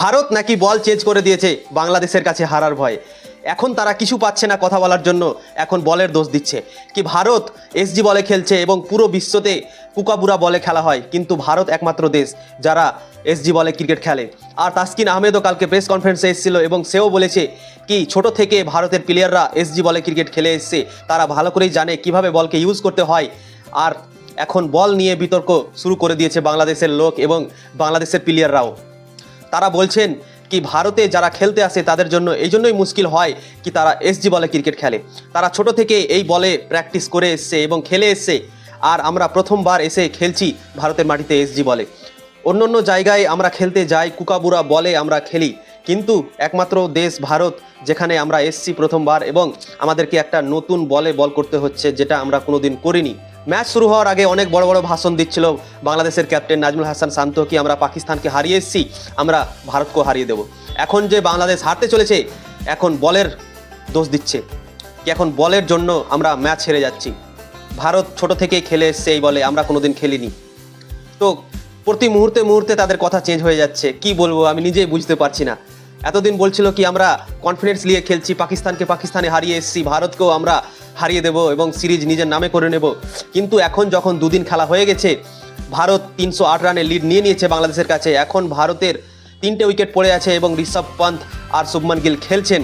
ভারত নাকি বল চেঞ্জ করে দিয়েছে বাংলাদেশের কাছে হারার ভয়। এখন তারা কিছু পাচ্ছে না কথা বলার জন্য, এখন বলের দোষ দিচ্ছে। কি ভারত এসজি বলে খেলছে এবং পুরো বিশ্বতে কুকাবুরা বলে খেলা হয়, কিন্তু ভারত একমাত্র দেশ যারা এসজি বলে ক্রিকেট খেলে। আর তাসকিন আহমেদও কালকে প্রেস কনফারেন্সে এসেছিল এবং সেও বলেছে কি, ছোট থেকে ভারতের প্লেয়াররা এসজি বলে ক্রিকেট খেলে এসছে, তারা ভালো করেই জানে কীভাবে বলকে ইউজ করতে হয়। আর এখন বল নিয়ে বিতর্ক শুরু করে দিয়েছে বাংলাদেশের লোক এবং বাংলাদেশের প্লেয়াররাও তারা বলছেন কি ভারতে যারা খেলতে আসে তাদের জন্য এই জন্যই মুশকিল হয় কি তারা এসজি বলে ক্রিকেট খেলে। তারা ছোট থেকে এই বলে প্র্যাকটিস করে এসছে এবং খেলে এসছে। আর আমরা প্রথমবার এসে খেলছি ভারতের মাটিতে এসজি বলে। অন্য অন্য জায়গায় আমরা খেলতে যাই, কুকাবুরা বলে আমরা খেলি। কিন্তু একমাত্র দেশ ভারত, যেখানে আমরা এসছি প্রথমবার এবং আমাদেরকে একটা নতুন বলে বল করতে হচ্ছে যেটা আমরা কোনোদিন করিনি। ম্যাচ শুরু হওয়ার আগে অনেক বড় বড় ভাষণ দিচ্ছিল বাংলাদেশের ক্যাপ্টেন নাজমুল হাসান শান্ত কি আমরা পাকিস্তানকে হারিয়ে এসেছি, আমরা ভারতকেও হারিয়ে দেব। এখন যে বাংলাদেশ হারতে চলেছে, এখন বলের দোষ দিচ্ছে। কি এখন বলের জন্য আমরা ম্যাচ হেরে যাচ্ছি। ভারত ছোট থেকেই খেলে এসছে এই বলে, আমরা কোনোদিন খেলিনি। তো প্রতি মুহূর্তে মুহূর্তে তাদের কথা চেঞ্জ হয়ে যাচ্ছে। কি বলব, আমি নিজেই বুঝতে পারছি না। এতদিন বলছিল কি, আমরা কনফিডেন্স নিয়ে খেলছি, পাকিস্তানকে পাকিস্তানে হারিয়ে এসেছি, ভারতকেও আমরা হারিয়ে দেব এবং সিরিজ নিজের নামে করে নেব। কিন্তু এখন যখন দুদিন খেলা হয়ে গেছে, ভারত তিনশো আট রানে লিড নিয়ে নিয়েছে বাংলাদেশের কাছে। এখন ভারতের তিনটে উইকেট পড়ে আছে এবং ঋষভ পন্থ আর শুভমান গিল খেলছেন।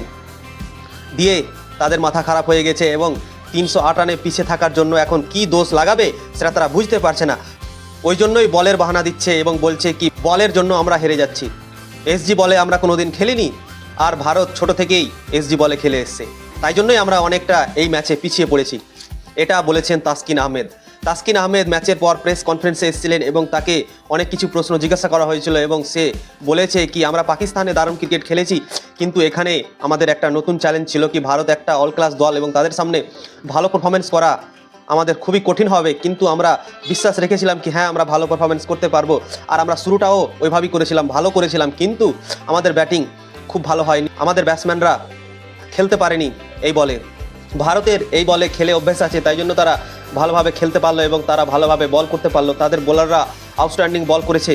দিয়ে তাদের মাথা খারাপ হয়ে গেছে এবং তিনশো আট রানে পিছিয়ে থাকার জন্য এখন কি দোষ লাগাবে, সেটা তারা বুঝতে পারছে না। ওই জন্যই বলের বাহানা দিচ্ছে এবং বলছে কি, বলের জন্য আমরা হেরে যাচ্ছি। এসজি বলে আমরা কোনোদিন খেলিনি, আর ভারত ছোট থেকেই এসজি বলে খেলে এসছে। তাই জন্যই আমরা অনেকটা এই ম্যাচে পিছিয়ে পড়েছি। এটা বলেছেন তাসকিন আহমেদ। তাসকিন আহমেদ ম্যাচের পর প্রেস কনফারেন্সে এসেছিলেন এবং তাকে অনেক কিছু প্রশ্ন জিজ্ঞাসা করা হয়েছিল এবং সে বলেছে কি, আমরা পাকিস্তানে দারুণ ক্রিকেট খেলেছি, কিন্তু এখানে আমাদের একটা নতুন চ্যালেঞ্জ ছিল কি, ভারত একটা অল ক্লাস দল এবং তাদের সামনে ভালো পারফরমেন্স করা আমাদের খুবই কঠিন হবে, কিন্তু আমরা বিশ্বাস রেখেছিলাম কি হ্যাঁ আমরা ভালো পারফরমেন্স করতে পারব। আর আমরা শুরুটাও ওইভাবেই করেছিলাম, ভালো করেছিলাম, কিন্তু আমাদের ব্যাটিং খুব ভালো হয়নি। আমাদের ব্যাটসম্যানরা খেলতে পারেনি এই বলে। ভারতের এই বলে খেলে অভ্যেস আছে, তাই জন্য তারা ভালোভাবে খেলতে পারল এবং তারা ভালোভাবে বল করতে পারল। তাদের বোলাররা আউটস্ট্যান্ডিং বল করেছে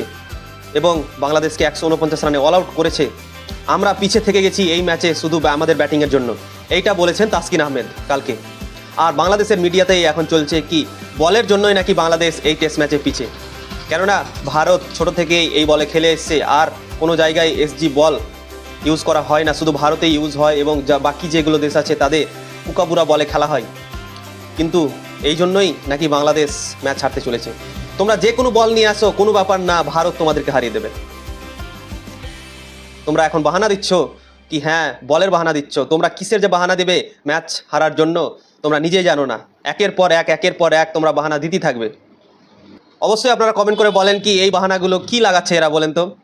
এবং বাংলাদেশকে একশো উনপঞ্চাশ রানে অল আউট করেছে। আমরা পিছে থেকে গেছি এই ম্যাচে শুধু আমাদের ব্যাটিংয়ের জন্য। এইটা বলেছেন তাসকিন আহমেদ কালকে। আর বাংলাদেশের মিডিয়াতেই এখন চলছে কি, বলের জন্যই নাকি বাংলাদেশ এই টেস্ট ম্যাচে পিছে? কেননা, ভারত ছোট থেকেই এই বলে খেলে এসছে আর কোনো জায়গায় এসজি বল ইউজ করা হয় না, শুধু ভারতেই ইউজ হয় এবং যা বাকি যেগুলো দেশ আছে তাদের উকাবুরা বলে খেলা হয়। কিন্তু এই জন্যই নাকি বাংলাদেশ ম্যাচ হারতে চলেছে। তোমরা যে কোনো বল নিয়ে আসো, কোনো ব্যাপার না, ভারত তোমাদেরকে হারিয়ে দেবে। তোমরা এখন বাহানা দিচ্ছ কি হ্যাঁ বলের বাহানা দিচ্ছ। তোমরা কিসের যে বাহানা দেবে ম্যাচ হারার জন্য? তোমরা নিজেই জানো না। একের পর এক, একের পর এক তোমরা বাহানা দিতেই থাকবে। অবশ্যই আপনারা কমেন্ট করে বলেন কি এই বাহানাগুলো কি লাগাচ্ছে এরা বলেন তো?